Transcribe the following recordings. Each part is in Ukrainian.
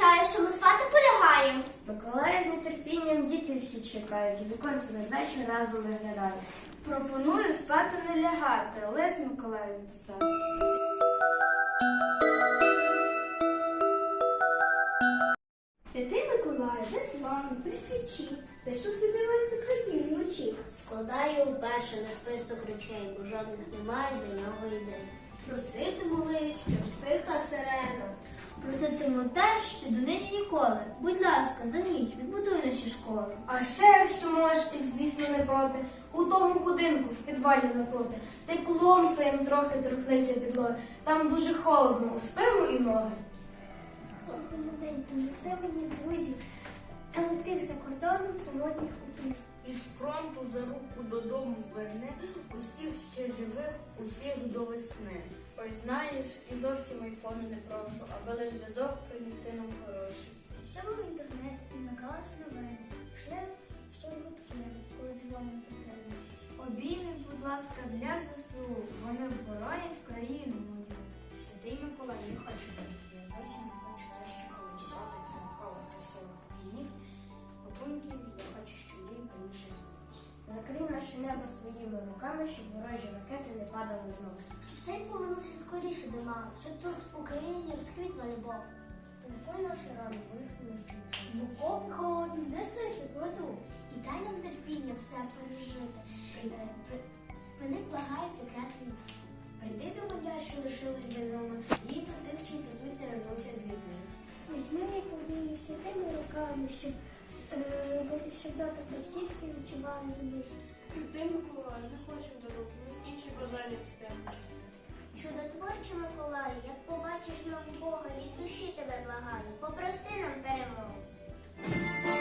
означає, що ми спати полягаємо. Миколая з нетерпінням діти всі чекають, і віконці надвечір разом виглядають. Пропоную спати не лягати. Лес Миколаєві писав. Святий Миколай, де з вами при свічі, пишу тобі вулицю кроків вночі. Складаю вперше на список речей, бо жодних немає до нього ідей. Просити молись, щоб стиха сирена. Проситиму те, що донині ніколи. Будь ласка, за ніч відбудуй наші школи. А ще, якщо можеш, і звісно не проти, у тому будинку в підвалі напроти, стеклом своїм трохи торкнися підлоги. Там дуже холодно у спину і ноги. Неси мені друзів, а ти за кордоном самотніх утих. Із фронту за руку додому верне усіх ще живих, усіх до весни. Ой, знаєш, і зовсім айфону не прошу, аби лиш зв'язок принести нам хороший. Що був інтернет і накалаш новини. Шлях, що гудки, коли дзвонить до тебе. Обійми, будь ласка, для ЗСУ. Вони вбороють країну мою. Святий Миколай, не хочу. Я зовсім не хочу небо своїми руками, щоб ворожі ракети не падали знову. Щоб син повернувся скоріше до мами, щоб тут в Україні розквітла любов. Телефон наші рани вихнуть. В окопі холодні, неси теплоту. І дай нам терпіння все пережити. Е, Спини благають секретний. Прийди до модя, що лишились без дома, і до тих, чий татуся вернувся з війни. Візьми їх одніми святими руками, щоб, е, щоб дати батьківські відчували вони. Ти, Миколай, не хочу дороги, нас інші бажання з часи. Чудотворче Миколаю, як побачиш нам Бога, від душі тебе благаю, попроси нам перемогу.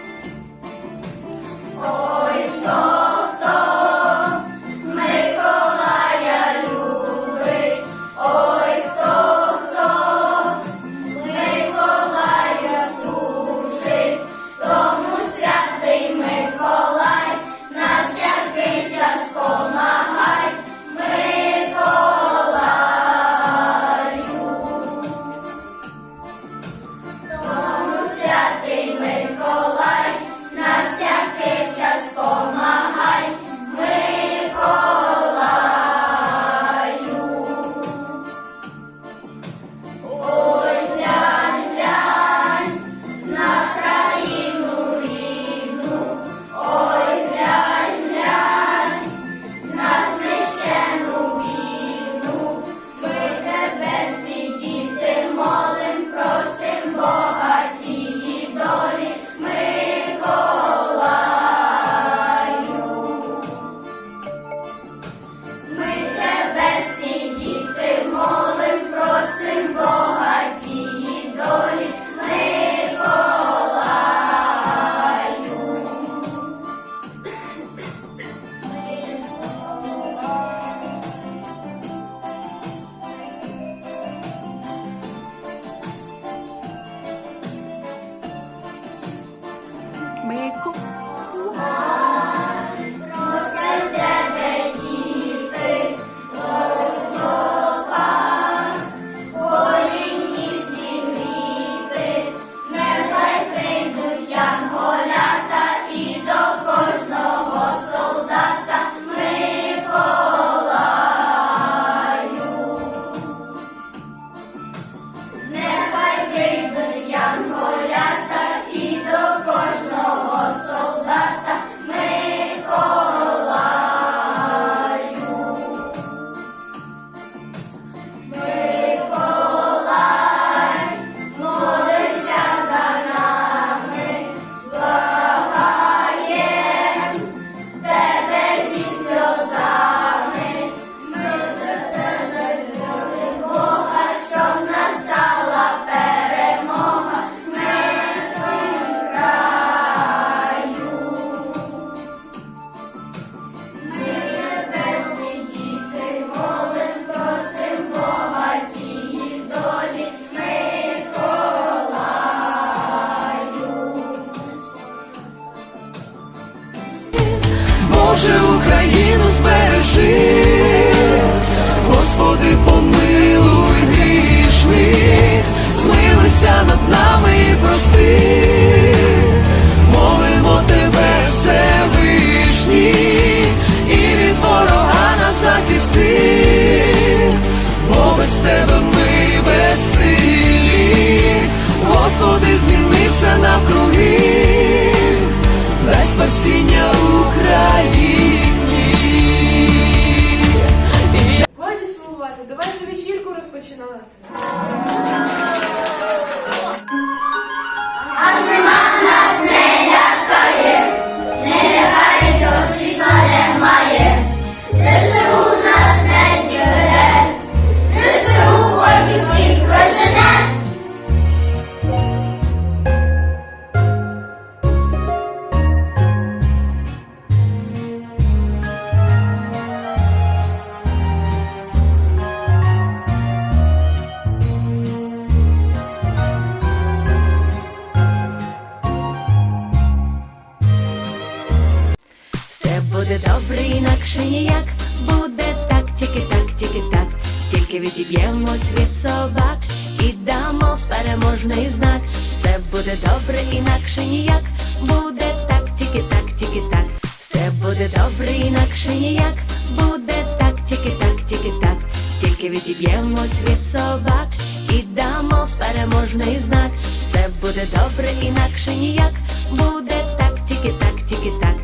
Інакше ніяк. Буде так, тільки так, тільки так. Тільки відіб'ємось від собак і дамо переможний знак. Все буде добре, інакше ніяк. Буде так, тільки так, тільки так. Все буде добре, інакше ніяк. Буде так, тільки так, тільки так. Тільки відіб'ємось від собак і дамо переможний знак. Все буде добре, інакше ніяк. Буде так, тільки так, тільки так.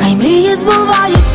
Хай мрії збуваються,